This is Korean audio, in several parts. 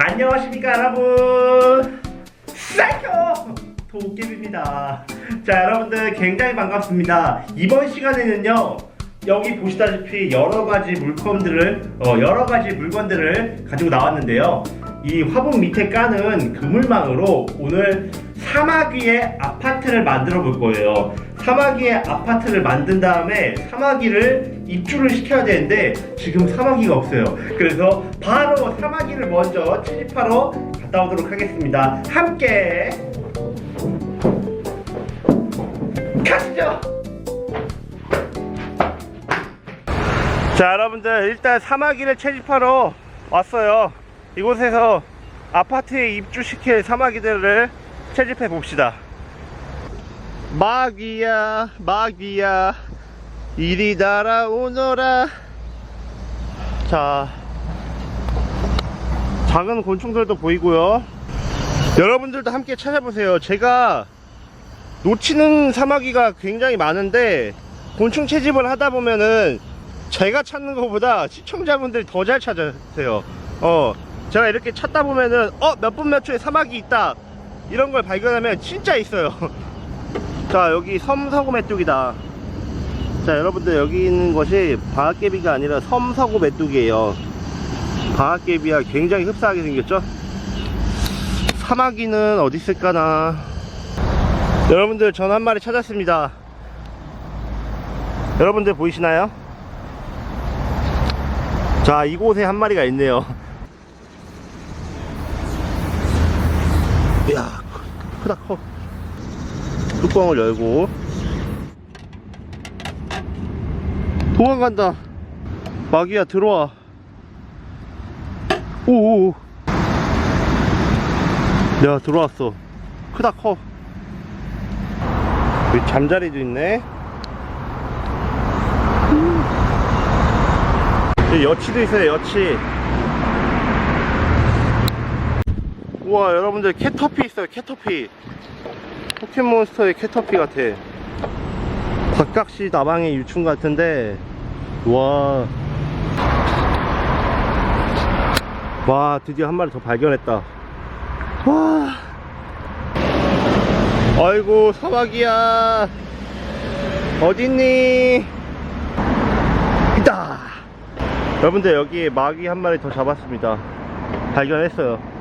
안녕하십니까 여러분. 사이코 도깨비입니다. 자 여러분들 굉장히 반갑습니다. 이번 시간에는요 여기 보시다시피 여러가지 물품들을 어, 여러가지 물건들을 가지고 나왔는데요. 이 화분 밑에 까는 그물망으로 오늘 사마귀의 아파트를 만들어 볼 거예요. 사마귀의 아파트를 만든 다음에 사마귀를 입주를 시켜야 되는데 지금 사마귀가 없어요. 그래서 바로 사마귀를 먼저 채집하러 갔다 오도록 하겠습니다. 함께 가시죠. 자 여러분들 일단 사마귀를 채집하러 왔어요. 이곳에서 아파트에 입주시킬 사마귀들을 채집해 봅시다. 마귀야 마귀야 이리 날아오너라. 자 작은 곤충들도 보이고요. 여러분들도 함께 찾아보세요. 제가 놓치는 사마귀가 굉장히 많은데 곤충 채집을 하다 보면은 제가 찾는 것보다 시청자분들이 더 잘 찾으세요. 어 제가 이렇게 찾다 보면은 어 몇 분 몇 초에 사마귀 있다. 이런 걸 발견하면 진짜 있어요. 자 여기 섬서구 메뚜기다 자 여러분들 여기 있는 것이 방앗개비가 아니라 섬서구 메뚜기예요. 방앗개비와 굉장히 흡사하게 생겼죠? 사마귀는 어디 있을까나? 여러분들 전 한 마리 찾았습니다. 여러분들 보이시나요? 자 이곳에 한 마리가 있네요. 이야 크다 커. 뚜껑을 열고 도망간다. 마귀야 들어와. 오오 야 들어왔어. 크다 커. 여기 잠자리도 있네. 여치도 있어요 여치. 우와 여러분들 캐터피 있어요 캐터피. 포켓몬스터의 캐터피 같아. 박각시 나방의 유충 같은데, 와. 와, 드디어 한 마리 더 발견했다. 와. 아이고, 사마귀야. 어딨니? 있다. 여러분들, 여기 마귀 한 마리 더 잡았습니다. 발견했어요.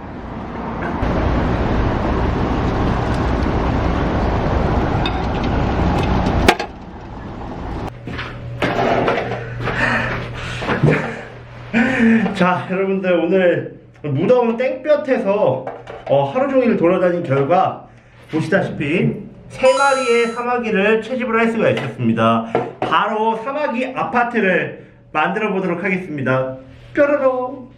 자 여러분들 오늘 무더운 땡볕에서 어, 하루 종일 돌아다닌 결과 보시다시피 세 마리의 사마귀를 채집을 할 수가 있었습니다. 바로 사마귀 아파트를 만들어 보도록 하겠습니다. 뾰로롱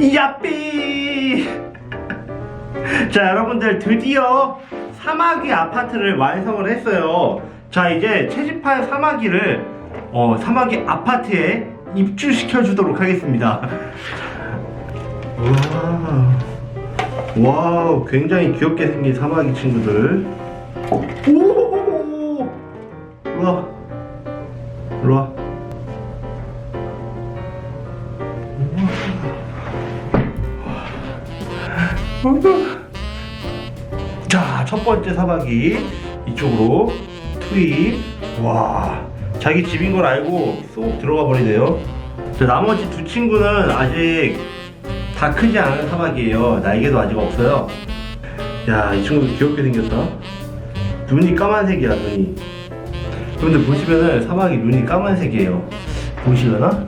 야삐! 자, 여러분들 드디어 사마귀 아파트를 완성을 했어요. 자, 이제 채집한 사마귀를 어, 사마귀 아파트에 입주시켜 주도록 하겠습니다. 와, 와우, 굉장히 귀엽게 생긴 사마귀 친구들. 오, 일로와, 일로와. 자, 첫 번째 사마귀 이쪽으로 투입. 와, 자기 집인 걸 알고 쏙 들어가 버리네요. 자, 나머지 두 친구는 아직 다 크지 않은 사마귀예요. 날개도 아직 없어요. 야, 이 친구도 귀엽게 생겼다. 눈이 까만색이야, 눈이. 여러분들 보시면은 사마귀 눈이 까만색이에요. 보시려나?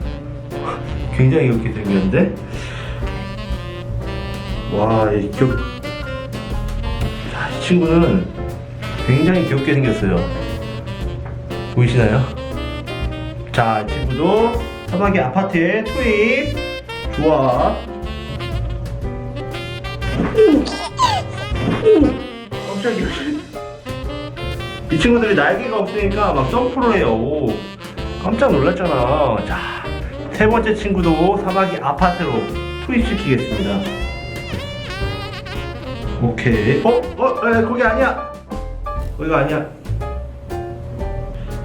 굉장히 귀엽게 생겼는데? 와, 이 귀엽. 자, 이 친구는 굉장히 귀엽게 생겼어요. 보이시나요? 자, 이 친구도 사마귀 아파트에 투입. 좋아. 깜짝이야. 이 친구들이 날개가 없으니까 막 점프를 해요. 오, 깜짝 놀랐잖아. 자, 세 번째 친구도 사마귀 아파트로 투입시키겠습니다. 오케이. 어? 어? 에, 거기 아니야. 거기가 아니야.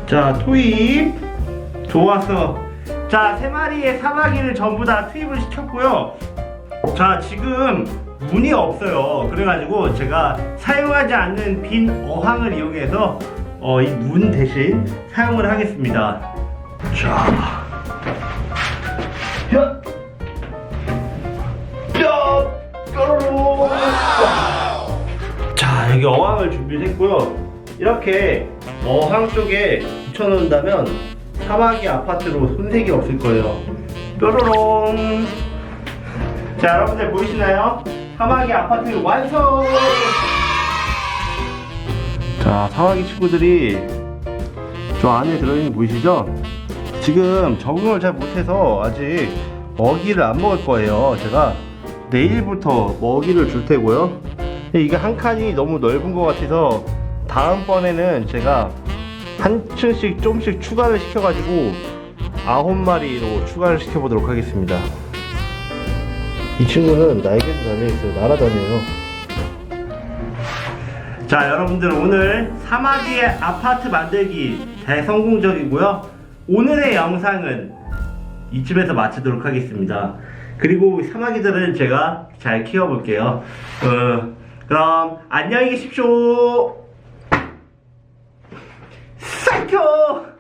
자, 투입. 좋았어. 자, 세 마리의 사마귀를 전부 다 투입을 시켰고요. 자, 지금 문이 없어요. 그래가지고 제가 사용하지 않는 빈 어항을 이용해서 어, 이 문 대신 사용을 하겠습니다. 자. 여기 어항을 준비했고요. 이렇게 어항 쪽에 붙여놓는다면 사마귀 아파트로 손색이 없을 거예요. 뾰로롱. 자 여러분들 보이시나요? 사마귀 아파트 완성! 자 사마귀 친구들이 저 안에 들어있는 거 보이시죠? 지금 적응을 잘 못해서 아직 먹이를 안 먹을 거예요. 제가 내일부터 먹이를 줄 테고요 이게 한 칸이 너무 넓은 것 같아서 다음번에는 제가 한 층씩 조금씩 추가를 시켜가지고 아홉 마리로 추가를 시켜보도록 하겠습니다. 이 친구는 날개도 달려있어요. 날아다녀요. 자, 여러분들 오늘 사마귀의 아파트 만들기 대성공적이고요. 오늘의 영상은 이쯤에서 마치도록 하겠습니다. 그리고 사마귀들은 제가 잘 키워볼게요. 어, 그럼 안녕히 계십시오. 사이코!